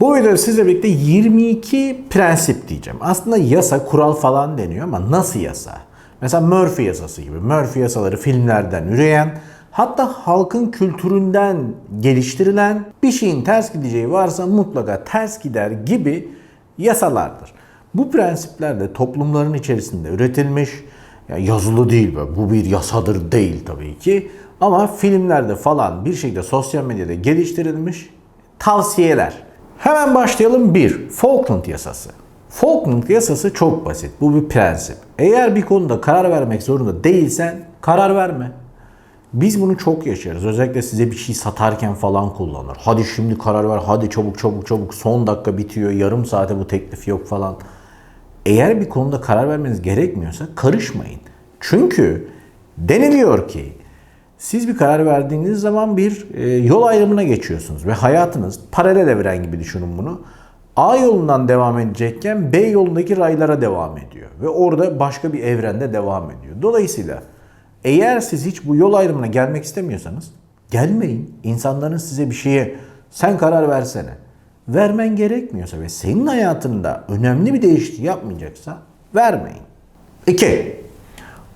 Bu videoda sizle birlikte 22 prensip diyeceğim. Aslında yasa, kural falan deniyor ama nasıl yasa? Mesela Murphy yasası gibi. Murphy yasaları filmlerden üreyen, hatta halkın kültüründen geliştirilen bir şeyin ters gideceği varsa mutlaka ters gider gibi yasalardır. Bu prensipler de toplumların içerisinde üretilmiş, ya yazılı değil be, bu bir yasadır değil tabii ki. Ama filmlerde falan bir şekilde sosyal medyada geliştirilmiş tavsiyeler. Hemen başlayalım. 1. Falkland yasası. Falkland yasası çok basit. Bu bir prensip. Eğer bir konuda karar vermek zorunda değilsen karar verme. Biz bunu çok yaşarız. Özellikle size bir şey satarken falan kullanır. Hadi şimdi karar ver, hadi çabuk çabuk çabuk son dakika bitiyor, yarım saate bu teklif yok falan. Eğer bir konuda karar vermeniz gerekmiyorsa karışmayın. Çünkü deniliyor ki siz bir karar verdiğiniz zaman bir e, yol ayrımına geçiyorsunuz ve hayatınız paralel evren gibi düşünün bunu. A yolundan devam edecekken B yolundaki raylara devam ediyor ve orada başka bir evrende devam ediyor. Dolayısıyla eğer siz hiç bu yol ayrımına gelmek istemiyorsanız gelmeyin. İnsanların size bir şeye sen karar versene. Vermen gerekmiyorsa ve senin hayatında önemli bir değişiklik yapmayacaksa vermeyin. 2.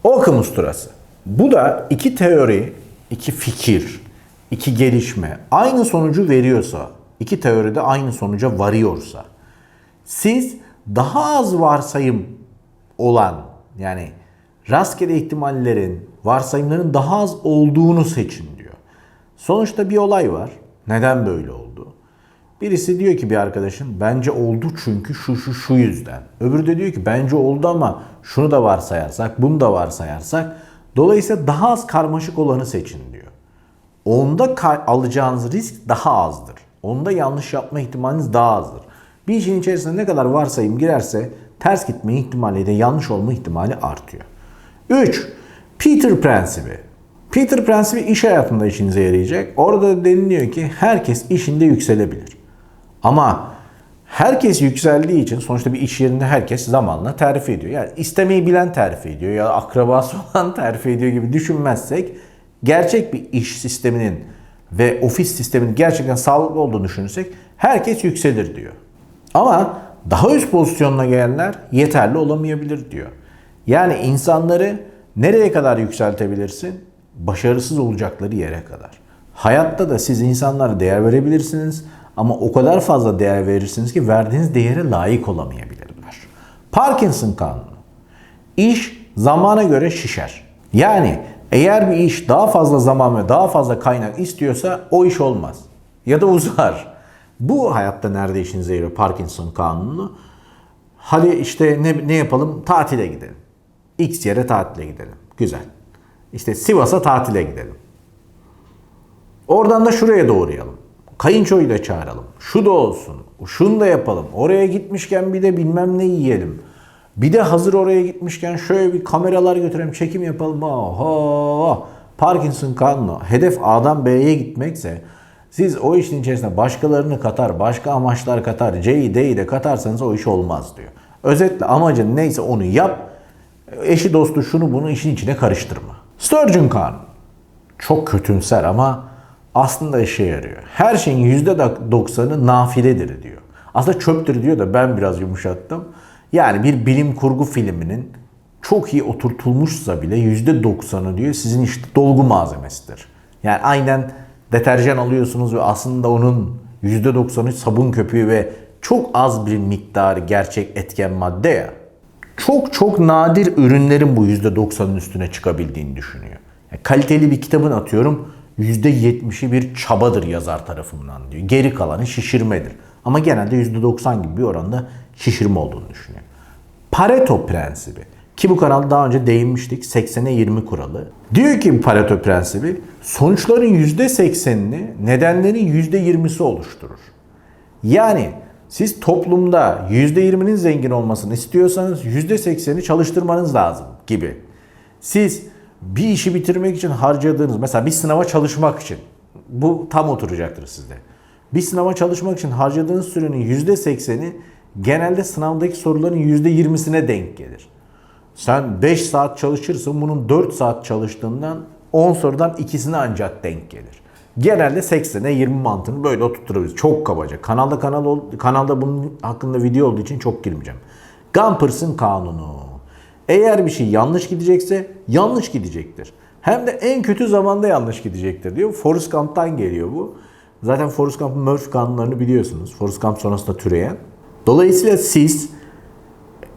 Occam usturası. Bu da iki teori, iki fikir, iki gelişme aynı sonucu veriyorsa, iki teoride aynı sonuca varıyorsa, siz daha az varsayım olan yani rastgele ihtimallerin, varsayımların daha az olduğunu seçin diyor. Sonuçta bir olay var. Neden böyle oldu? Birisi diyor ki bir arkadaşın bence oldu çünkü şu şu şu yüzden. Öbürü de diyor ki bence oldu ama şunu da varsayarsak, bunu da varsayarsak. Dolayısıyla daha az karmaşık olanı seçin diyor. Onda alacağınız risk daha azdır. Onda yanlış yapma ihtimaliniz daha azdır. Bir işin içerisine ne kadar varsayım girerse ters gitme ihtimali de yanlış olma ihtimali artıyor. 3. Peter prensibi. Peter prensibi iş hayatında işinize yarayacak. Orada deniliyor ki herkes işinde yükselebilir. Ama herkes yükseldiği için sonuçta bir iş yerinde herkes zamanla terfi ediyor. Yani istemeyi bilen terfi ediyor ya akrabası olan terfi ediyor gibi düşünmezsek gerçek bir iş sisteminin ve ofis sisteminin gerçekten sağlıklı olduğunu düşünürsek herkes yükselir diyor. Ama daha üst pozisyonuna gelenler yeterli olamayabilir diyor. Yani insanları nereye kadar yükseltebilirsin? Başarısız olacakları yere kadar. Hayatta da siz insanlara değer verebilirsiniz ama o kadar fazla değer verirsiniz ki verdiğiniz değere layık olamayabilirler. Parkinson kanunu. İş zamana göre şişer. Yani eğer bir iş daha fazla zaman ve daha fazla kaynak istiyorsa o iş olmaz. Ya da uzar. Bu hayatta nerede işinize yarıyor Parkinson kanunu? Hadi işte ne, ne yapalım? Tatile gidelim. X yere tatile gidelim. Güzel. İşte Sivas'a tatile gidelim. Oradan da şuraya doğrayalım. Kayınçoyu da çağıralım. Şu da olsun. Şunu da yapalım. Oraya gitmişken bir de bilmem ne yiyelim. Bir de hazır oraya gitmişken şöyle bir kameralar götürelim, çekim yapalım. Oho! Parkinson kanunu. Hedef A'dan B'ye gitmekse siz o işin içerisine başkalarını katar, başka amaçlar katar, C'yi D'yi de katarsanız o iş olmaz diyor. Özetle amacın neyse onu yap. Eşi dostu şunu bunu işin içine karıştırma. Sturgeon kanunu. Çok kötümser ama aslında işe yarıyor. Her şeyin %90'ı nafiledir diyor. Aslında çöptür diyor da ben biraz yumuşattım. Yani bir bilim kurgu filminin çok iyi oturtulmuşsa bile %90'ı diyor sizin işte dolgu malzemesidir. Yani aynen deterjan alıyorsunuz ve aslında onun %90'ı sabun köpüğü ve çok az bir miktar gerçek etken madde ya. Çok çok nadir ürünlerin bu %90'ın üstüne çıkabildiğini düşünüyor. Yani kaliteli bir kitabın atıyorum %70'i bir çabadır yazar tarafından diyor. Geri kalanı şişirmedir. Ama genelde %90 gibi bir oranda şişirme olduğunu düşünüyor. Pareto prensibi. Ki bu kanalda daha önce değinmiştik. 80'e 20 kuralı. Diyor ki Pareto prensibi sonuçların %80'ini nedenlerin %20'si oluşturur. Yani siz toplumda %20'nin zengin olmasını istiyorsanız %80'i çalıştırmanız lazım gibi. Siz bir işi bitirmek için harcadığınız mesela bir sınava çalışmak için bu tam oturacaktır sizde. Bir sınava çalışmak için harcadığınız sürenin %80'i genelde sınavdaki soruların %20'sine denk gelir. Sen 5 saat çalışırsın bunun 4 saat çalıştığından 10 sorudan ikisine ancak denk gelir. genelde 80'e 20 mantığını böyle oturtturabiliriz. Çok kabaca. Kanalda kanal kanalda bunun hakkında video olduğu için çok girmeyeceğim. Gumpers'ın kanunu. Eğer bir şey yanlış gidecekse yanlış gidecektir. Hem de en kötü zamanda yanlış gidecektir diyor. Forrest Gump'tan geliyor bu. Zaten Forrest Gump'ın Murphy kanunlarını biliyorsunuz. Forrest Gump sonrasında türeyen. Dolayısıyla siz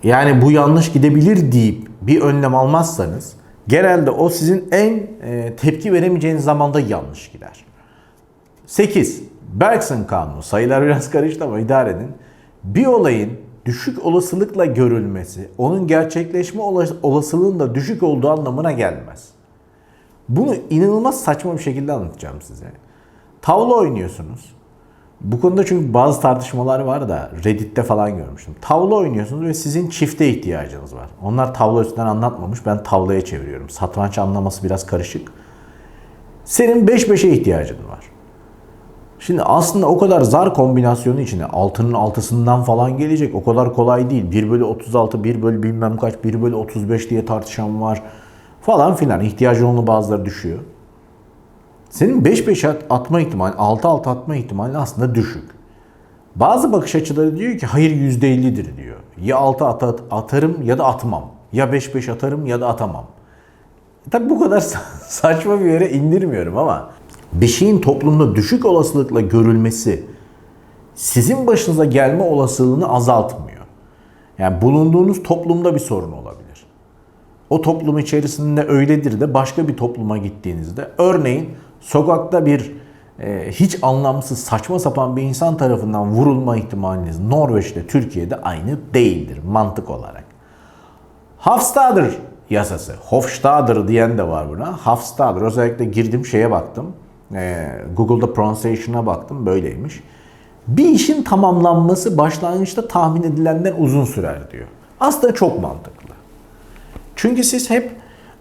yani bu yanlış gidebilir deyip bir önlem almazsanız genelde o sizin en e, tepki veremeyeceğiniz zamanda yanlış gider. 8. Bergson kanunu. Sayılar biraz karıştı ama idare edin. Bir olayın düşük olasılıkla görülmesi, onun gerçekleşme olas- olasılığının da düşük olduğu anlamına gelmez. Bunu inanılmaz saçma bir şekilde anlatacağım size. Tavla oynuyorsunuz. Bu konuda çünkü bazı tartışmalar var da Reddit'te falan görmüştüm. Tavla oynuyorsunuz ve sizin çifte ihtiyacınız var. Onlar tavla üstünden anlatmamış. Ben tavlaya çeviriyorum. Satranç anlaması biraz karışık. Senin 5-5'e ihtiyacın var. Şimdi aslında o kadar zar kombinasyonu içine altının altısından falan gelecek. O kadar kolay değil. 1 bölü 36, 1 bölü bilmem kaç, 1 bölü 35 diye tartışan var. Falan filan. İhtiyacın olduğu bazıları düşüyor. Senin 5-5 at- atma ihtimali, 6-6 atma ihtimali aslında düşük. Bazı bakış açıları diyor ki hayır %50'dir diyor. Ya 6 at, at- atarım ya da atmam. Ya 5-5 atarım ya da atamam. Tabi bu kadar sa- saçma bir yere indirmiyorum ama bir şeyin toplumda düşük olasılıkla görülmesi sizin başınıza gelme olasılığını azaltmıyor. Yani bulunduğunuz toplumda bir sorun olabilir. O toplum içerisinde öyledir de başka bir topluma gittiğinizde örneğin sokakta bir e, hiç anlamsız saçma sapan bir insan tarafından vurulma ihtimaliniz Norveç'te Türkiye'de aynı değildir mantık olarak. Hofstadter yasası. Hofstadter diyen de var buna. Hofstadter özellikle girdim şeye baktım. Ee, Google'da pronunciation'a baktım böyleymiş. Bir işin tamamlanması başlangıçta tahmin edilenden uzun sürer diyor. Aslında çok mantıklı. Çünkü siz hep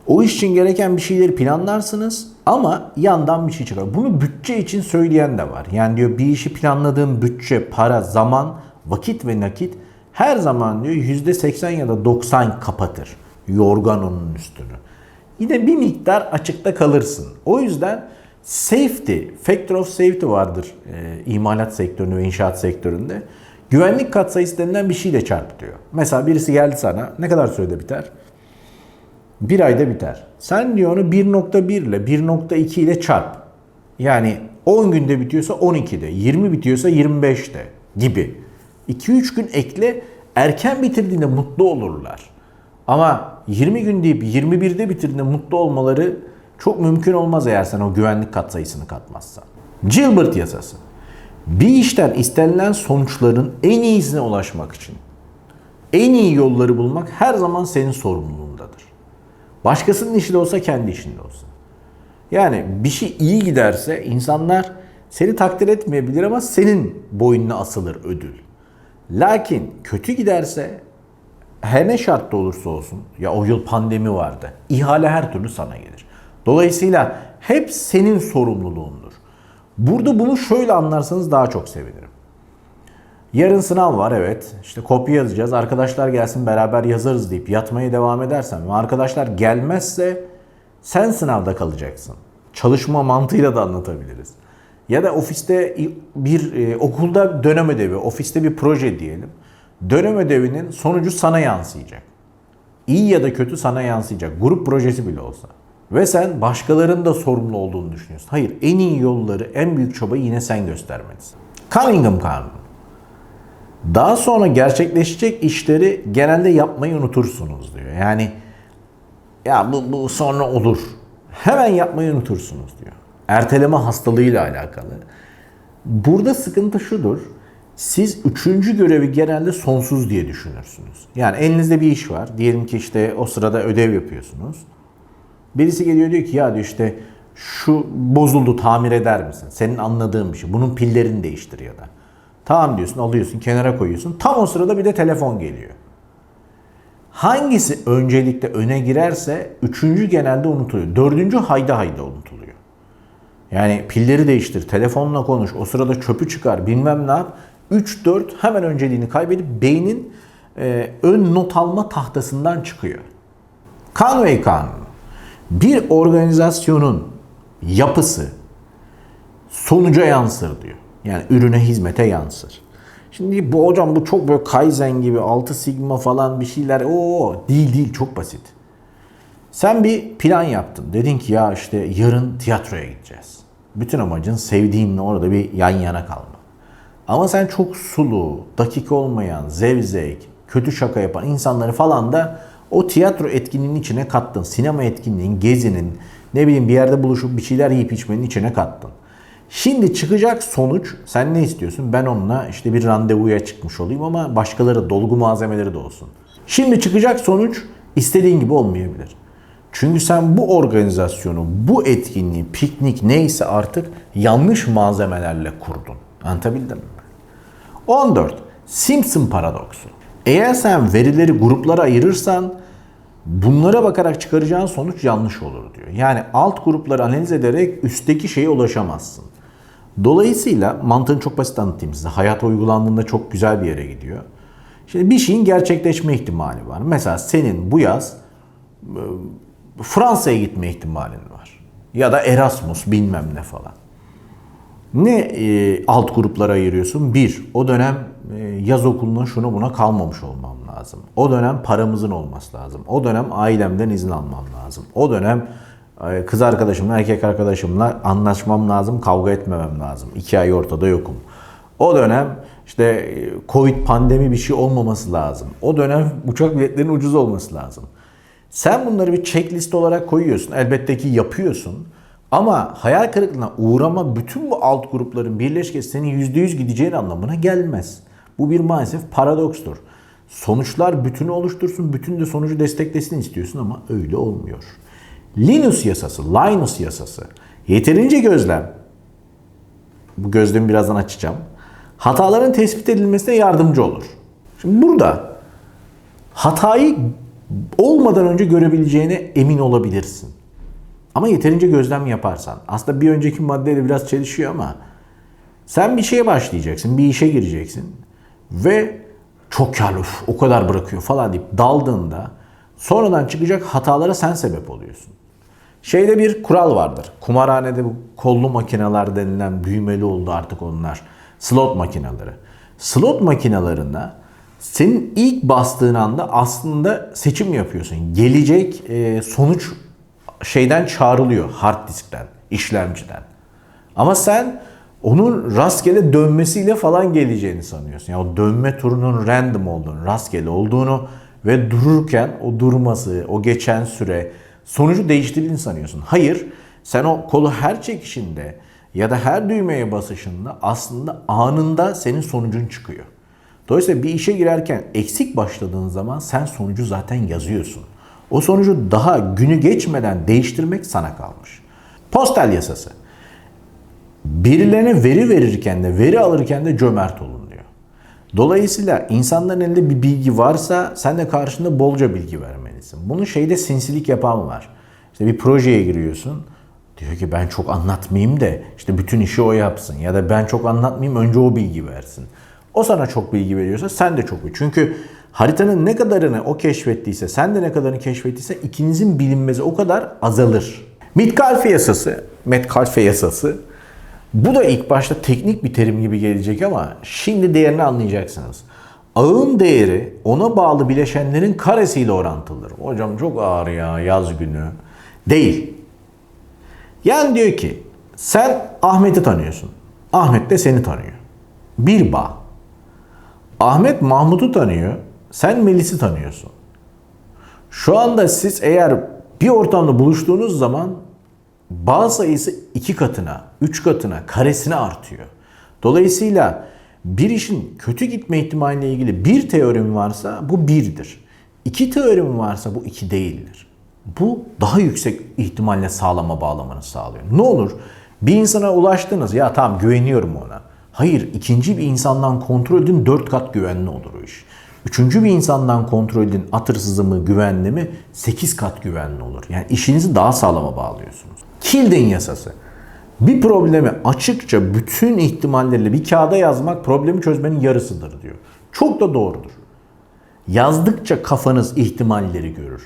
o iş için gereken bir şeyleri planlarsınız ama yandan bir şey çıkar. Bunu bütçe için söyleyen de var. Yani diyor bir işi planladığın bütçe, para, zaman, vakit ve nakit her zaman diyor %80 ya da 90 kapatır yorgan onun üstünü. Yine bir miktar açıkta kalırsın. O yüzden safety, factor of safety vardır e, imalat sektöründe ve inşaat sektöründe. Güvenlik katsayısı denilen bir şeyle çarp diyor. Mesela birisi geldi sana ne kadar sürede biter? Bir ayda biter. Sen diyor onu 1.1 ile 1.2 ile çarp. Yani 10 günde bitiyorsa 12'de, 20 bitiyorsa 25'te gibi. 2-3 gün ekle erken bitirdiğinde mutlu olurlar. Ama 20 gün deyip 21'de bitirdiğinde mutlu olmaları çok mümkün olmaz eğer sen o güvenlik katsayısını katmazsan. Gilbert yasası. Bir işten istenilen sonuçların en iyisine ulaşmak için en iyi yolları bulmak her zaman senin sorumluluğundadır. Başkasının işi de olsa kendi işinde olsa. Yani bir şey iyi giderse insanlar seni takdir etmeyebilir ama senin boynuna asılır ödül. Lakin kötü giderse her ne şartta olursa olsun ya o yıl pandemi vardı. ihale her türlü sana gelir. Dolayısıyla hep senin sorumluluğundur. Burada bunu şöyle anlarsanız daha çok sevinirim. Yarın sınav var evet. İşte kopya yazacağız. Arkadaşlar gelsin beraber yazarız deyip yatmaya devam edersen ve arkadaşlar gelmezse sen sınavda kalacaksın. Çalışma mantığıyla da anlatabiliriz. Ya da ofiste bir e, okulda dönem ödevi, ofiste bir proje diyelim. Dönem ödevinin sonucu sana yansıyacak. İyi ya da kötü sana yansıyacak. Grup projesi bile olsa. Ve sen başkalarının da sorumlu olduğunu düşünüyorsun. Hayır, en iyi yolları, en büyük çabayı yine sen göstermelisin. Cunningham Kanunu. Daha sonra gerçekleşecek işleri genelde yapmayı unutursunuz diyor. Yani ya bu, bu sonra olur. Hemen yapmayı unutursunuz diyor. Erteleme hastalığıyla alakalı. Burada sıkıntı şudur. Siz üçüncü görevi genelde sonsuz diye düşünürsünüz. Yani elinizde bir iş var. Diyelim ki işte o sırada ödev yapıyorsunuz. Birisi geliyor diyor ki ya diyor işte şu bozuldu tamir eder misin? Senin anladığın bir şey. Bunun pillerini değiştir ya da. Tamam diyorsun alıyorsun kenara koyuyorsun. Tam o sırada bir de telefon geliyor. Hangisi öncelikle öne girerse üçüncü genelde unutuluyor. Dördüncü hayda hayda unutuluyor. Yani pilleri değiştir, telefonla konuş, o sırada çöpü çıkar, bilmem ne yap. 3-4 hemen önceliğini kaybedip beynin e, ön not alma tahtasından çıkıyor. Conway Kanunu. Bir organizasyonun yapısı sonuca yansır diyor. Yani ürüne hizmete yansır. Şimdi bu hocam bu çok böyle Kaizen gibi 6 sigma falan bir şeyler. O değil değil çok basit. Sen bir plan yaptın. Dedin ki ya işte yarın tiyatroya gideceğiz. Bütün amacın sevdiğinle orada bir yan yana kalma. Ama sen çok sulu, dakika olmayan, zevzek, kötü şaka yapan insanları falan da o tiyatro etkinliğinin içine kattın. Sinema etkinliğinin, gezinin, ne bileyim bir yerde buluşup bir şeyler yiyip içmenin içine kattın. Şimdi çıkacak sonuç sen ne istiyorsun? Ben onunla işte bir randevuya çıkmış olayım ama başkaları dolgu malzemeleri de olsun. Şimdi çıkacak sonuç istediğin gibi olmayabilir. Çünkü sen bu organizasyonu, bu etkinliği, piknik neyse artık yanlış malzemelerle kurdun. Anlatabildim mi? 14. Simpson paradoksu. Eğer sen verileri gruplara ayırırsan bunlara bakarak çıkaracağın sonuç yanlış olur diyor. Yani alt grupları analiz ederek üstteki şeye ulaşamazsın. Dolayısıyla mantığını çok basit anlatayım size. Hayata uygulandığında çok güzel bir yere gidiyor. Şimdi bir şeyin gerçekleşme ihtimali var. Mesela senin bu yaz e, Fransa'ya gitme ihtimalin var. Ya da Erasmus bilmem ne falan. Ne e, alt gruplara ayırıyorsun? Bir, o dönem yaz okuluna şuna buna kalmamış olmam lazım. O dönem paramızın olması lazım. O dönem ailemden izin almam lazım. O dönem e, kız arkadaşımla, erkek arkadaşımla anlaşmam lazım, kavga etmemem lazım. İki ay ortada yokum. O dönem işte e, Covid pandemi bir şey olmaması lazım. O dönem uçak biletlerinin ucuz olması lazım. Sen bunları bir checklist olarak koyuyorsun. Elbette ki yapıyorsun. Ama hayal kırıklığına uğrama bütün bu alt grupların birleşkesi senin %100 gideceğin anlamına gelmez. Bu bir maalesef paradokstur. Sonuçlar bütünü oluştursun, bütün de sonucu desteklesin istiyorsun ama öyle olmuyor. Linus yasası, Linus yasası. Yeterince gözlem. Bu gözlemi birazdan açacağım. Hataların tespit edilmesine yardımcı olur. Şimdi burada hatayı olmadan önce görebileceğine emin olabilirsin. Ama yeterince gözlem yaparsan. Aslında bir önceki maddeyle biraz çelişiyor ama sen bir şeye başlayacaksın, bir işe gireceksin ve çok karlı, o kadar bırakıyor falan deyip daldığında sonradan çıkacak hatalara sen sebep oluyorsun. Şeyde bir kural vardır. Kumarhanede bu kollu makineler denilen büyümeli oldu artık onlar. Slot makineleri. Slot makinelerinde senin ilk bastığın anda aslında seçim yapıyorsun. Gelecek e, sonuç şeyden çağrılıyor hard diskten, işlemciden. Ama sen onun rastgele dönmesiyle falan geleceğini sanıyorsun. Yani o dönme turunun random olduğunu, rastgele olduğunu ve dururken o durması, o geçen süre sonucu değiştirdiğini sanıyorsun. Hayır, sen o kolu her çekişinde ya da her düğmeye basışında aslında anında senin sonucun çıkıyor. Dolayısıyla bir işe girerken eksik başladığın zaman sen sonucu zaten yazıyorsun. O sonucu daha günü geçmeden değiştirmek sana kalmış. Postal yasası. Birilerine veri verirken de veri alırken de cömert olun diyor. Dolayısıyla insanların elinde bir bilgi varsa sen de karşında bolca bilgi vermelisin. Bunun şeyde sinsilik yapan var. İşte bir projeye giriyorsun. Diyor ki ben çok anlatmayayım da işte bütün işi o yapsın. Ya da ben çok anlatmayayım önce o bilgi versin. O sana çok bilgi veriyorsa sen de çok Çünkü haritanın ne kadarını o keşfettiyse, sen de ne kadarını keşfettiyse ikinizin bilinmezi o kadar azalır. Metcalfe yasası, Metcalfe yasası bu da ilk başta teknik bir terim gibi gelecek ama şimdi değerini anlayacaksınız. Ağın değeri ona bağlı bileşenlerin karesiyle orantılıdır. Hocam çok ağır ya yaz günü. Değil. Yani diyor ki sen Ahmet'i tanıyorsun. Ahmet de seni tanıyor. Bir bağ. Ahmet Mahmut'u tanıyor. Sen Melis'i tanıyorsun. Şu anda siz eğer bir ortamda buluştuğunuz zaman bağ sayısı iki katına, üç katına, karesine artıyor. Dolayısıyla bir işin kötü gitme ihtimaliyle ilgili bir teorim varsa bu birdir. İki teorim varsa bu iki değildir. Bu daha yüksek ihtimalle sağlama bağlamanı sağlıyor. Ne olur bir insana ulaştınız ya tamam güveniyorum ona. Hayır ikinci bir insandan kontrol edin dört kat güvenli olur o iş. Üçüncü bir insandan kontrol edin atırsızı mı güvenli mi 8 kat güvenli olur. Yani işinizi daha sağlama bağlıyorsunuz. Kilden yasası. Bir problemi açıkça bütün ihtimallerle bir kağıda yazmak problemi çözmenin yarısıdır diyor. Çok da doğrudur. Yazdıkça kafanız ihtimalleri görür.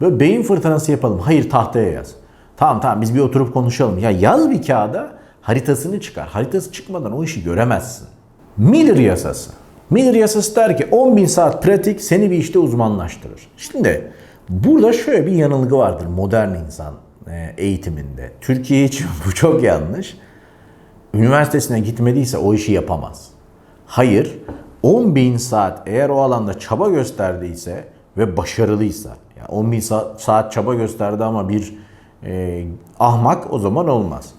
Böyle beyin fırtınası yapalım. Hayır tahtaya yaz. Tamam tamam biz bir oturup konuşalım. Ya yaz bir kağıda haritasını çıkar. Haritası çıkmadan o işi göremezsin. Miller yasası. Miller yasası der ki 10.000 saat pratik seni bir işte uzmanlaştırır. Şimdi burada şöyle bir yanılgı vardır modern insan eğitiminde. Türkiye için bu çok yanlış. Üniversitesine gitmediyse o işi yapamaz. Hayır, 10.000 saat eğer o alanda çaba gösterdiyse ve başarılıysa, yani 10.000 saat, saat çaba gösterdi ama bir e, ahmak o zaman olmaz.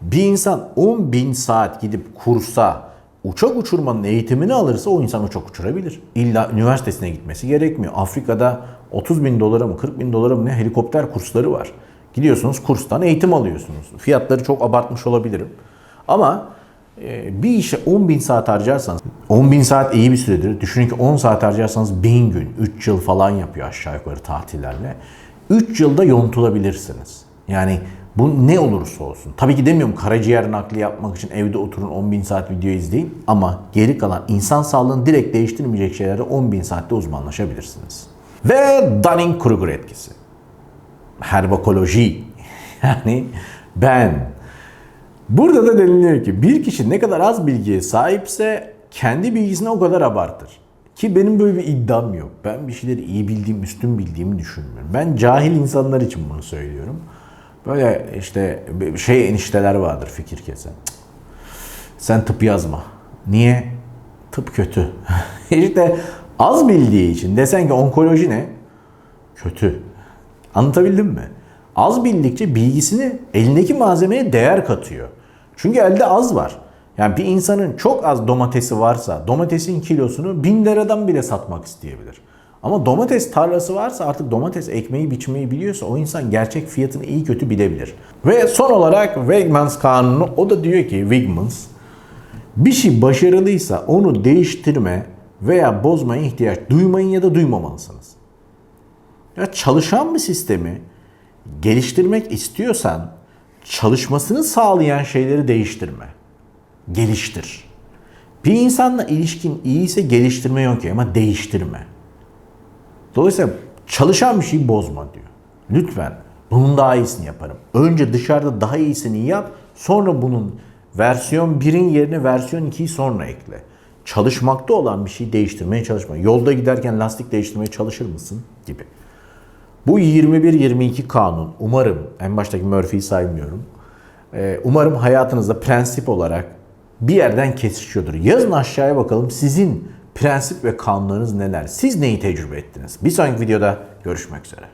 Bir insan 10.000 saat gidip kursa, uçak uçurmanın eğitimini alırsa o insan uçak uçurabilir. İlla üniversitesine gitmesi gerekmiyor. Afrika'da 30 bin dolara mı 40 bin dolara mı ne helikopter kursları var. Gidiyorsunuz kurstan eğitim alıyorsunuz. Fiyatları çok abartmış olabilirim. Ama e, bir işe 10 bin saat harcarsanız, 10 bin saat iyi bir süredir. Düşünün ki 10 saat harcarsanız 1000 gün, 3 yıl falan yapıyor aşağı yukarı tatillerle. 3 yılda yontulabilirsiniz. Yani bu ne olursa olsun. Tabii ki demiyorum karaciğer nakli yapmak için evde oturun 10 bin saat video izleyin. Ama geri kalan insan sağlığını direkt değiştirmeyecek şeylere 10 bin saatte uzmanlaşabilirsiniz. Ve Dunning-Kruger etkisi. Herbakoloji. Yani ben Burada da deniliyor ki bir kişi ne kadar az bilgiye sahipse kendi bilgisini o kadar abartır. Ki benim böyle bir iddiam yok. Ben bir şeyleri iyi bildiğim, üstün bildiğimi düşünmüyorum. Ben cahil insanlar için bunu söylüyorum. Böyle işte şey enişteler vardır fikir kesen. Sen tıp yazma. Niye? Tıp kötü. işte az bildiği için desen ki onkoloji ne? Kötü. Anlatabildim mi? Az bildikçe bilgisini elindeki malzemeye değer katıyor. Çünkü elde az var. Yani bir insanın çok az domatesi varsa domatesin kilosunu bin liradan bile satmak isteyebilir. Ama domates tarlası varsa artık domates ekmeği biçmeyi biliyorsa o insan gerçek fiyatını iyi kötü bilebilir. Ve son olarak Wegmans kanunu o da diyor ki Wegmans bir şey başarılıysa onu değiştirme veya bozmaya ihtiyaç duymayın ya da duymamalısınız. Ya çalışan bir sistemi geliştirmek istiyorsan çalışmasını sağlayan şeyleri değiştirme. Geliştir. Bir insanla ilişkin iyiyse geliştirme yok ki ama değiştirme. Dolayısıyla çalışan bir şeyi bozma diyor. Lütfen bunun daha iyisini yaparım. Önce dışarıda daha iyisini yap. Sonra bunun versiyon 1'in yerine versiyon 2'yi sonra ekle. Çalışmakta olan bir şeyi değiştirmeye çalışma. Yolda giderken lastik değiştirmeye çalışır mısın? Gibi. Bu 21-22 kanun umarım en baştaki Murphy'yi saymıyorum. Ee, umarım hayatınızda prensip olarak bir yerden kesişiyordur. Yazın aşağıya bakalım sizin prensip ve kanunlarınız neler? Siz neyi tecrübe ettiniz? Bir sonraki videoda görüşmek üzere.